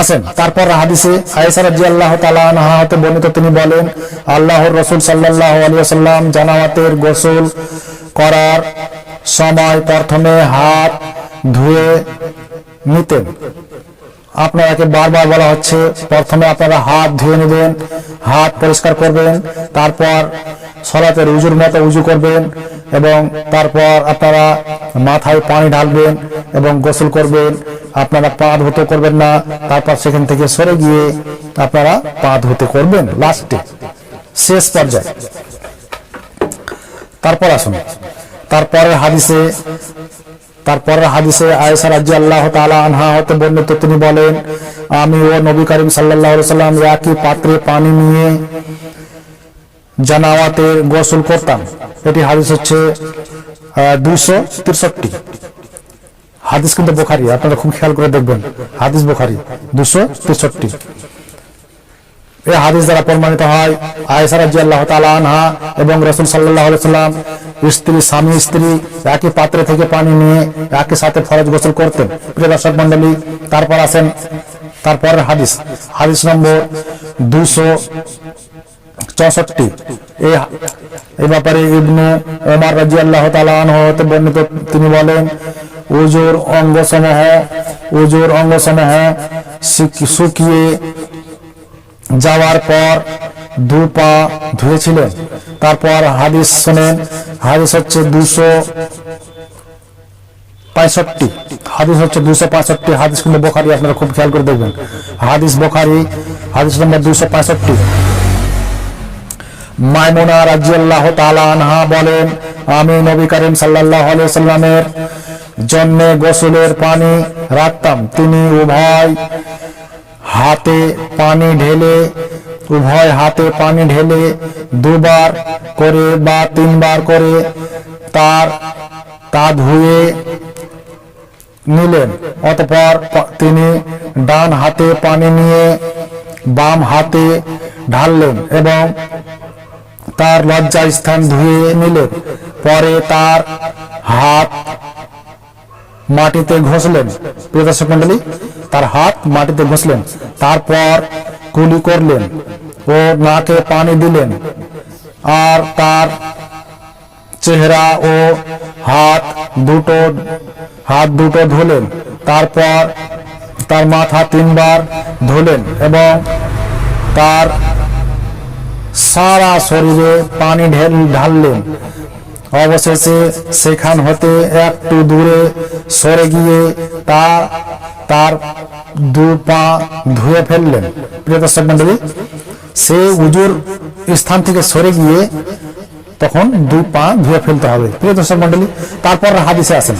আসেন তারপর হাদিসে আয়েশা রাদিয়াল্লাহু তাআলা আনহা হতে বর্ণিত তিনি বলেন, আল্লাহর রাসূল সাল্লাল্লাহু আলাইহি ওয়াসাল্লাম জানামাতের গোসল করার সময় প্রথমে হাত ধুয়ে নিতেন। আপনাকে বারবার বলা হচ্ছে, প্রথমে আপনারা হাত ধুয়ে নেবেন, হাত পরিষ্কার করবেন, তারপর সলাতের উজুর মতো উজু করবেন এবং তারপর আপনারা মাথায় পানি ঢালবেন এবং গোসল করবেন। আপনারা পা ধুতে করবেন না, তারপর সেখান থেকে সরে গিয়ে আপনারা পা ধুতে করবেন লাস্টে শেষ পর্যায়ে। তারপর আসুন। তারপরের হাদিসে তারপরের হাদিসে আয়েশা রাজি আল্লাহ তালা আনহা হতে বর্ণিত, তিনি বলেন, আমি ও নবী করিম সাল্লাহ সাল্লাম একই পাত্রে পানি নিয়ে জানাওয়াতে গোসল করতাম। এটি হাদিস হচ্ছে দুইশো তিরষট্টি হাদিস কিন্তু বোখারি, আপনারা খুব খেয়াল করে দেখবেন। হাদিস বোখারি, দুশো তেষট্টি। এই হাদিস দ্বারা প্রমাণিত হয়, আয়েশা রাদিয়াল্লাহু তাআলা আনহা এবং রাসূল আলাইহি সাল্লাম স্ত্রী, স্বামী, স্ত্রী একই পাত্রে থেকে পানি নিয়ে একই সাথে ফরজ গোসল করতেন। প্রিয় দর্শক মণ্ডলী, তারপর আসেন, তারপরের হাদিস। হাদিস নম্বর দুশো চৌষট্টি। এই ব্যাপারে ইবনু ওমর রাদিয়াল্লাহু তাআলা আনহু হতে বর্ণিত তিনি বলেন উজুর অঙ্গ সমূহ, উজুর অঙ্গ সমূহ শুকিয়ে যাওয়ার পর দু পা ধুয়েছিলেন তারপর হাদিস শোনেন, হাদিস হচ্ছে দুশো পঁয়ষট্টি। হাদিস হচ্ছে দুশো পঁয়ষট্টি। হাদিস কিন্তু বোখারি, আপনারা খুব খেয়াল করে দেখবেন। হাদিস বোখারি, হাদিস নম্বর দুশো পঁয়ষট্টি। মাইমুনা রাজিয়াল্লাহ তালা আনহা বলেন, আমি নবী করিম সাল্লাল্লাহু আলাইহি সাল্লামের জন্য গোসলের পানি রাখতাম। তিনি উভয় হাতে পানি ঢেলে, উভয় হাতে পানি ঢেলে দুবার করে বা তিনবার করে তার তা ধুয়ে নিলেন। অতপর তিনি ডান হাতে পানি নিয়ে বাম হাতে ঢাললেন এবং তার লজ্জা স্থান ধুয়ে নিলেন। পরে তার হাত মাটিতে ঘষলেন। প্রিয় দর্শক মন্ডলী তার হাত মাটিতে ঘষলেন। তারপর কুলি করলেন ও নাকে পানি দিলেন। আর তার চেহারা ও হাত দুটো হাত দুটো ধুলেন। তারপর তার মাথা তিনবার ধুলেন এবং তার সারা শরীরে পানি ঢেল ঢাললেন। অবশেষে সেখান হতে একটু দূরে সরে গিয়ে তা তার দু পা ধুয়ে ফেললেন। প্রিয় দর্শক মন্ডলী সে উজুর স্থান থেকে সরে গিয়ে তখন দু পা ধুয়ে ফেলতে হবে। প্রিয় দর্শক মন্ডলী তারপর হাদিসে আসেন।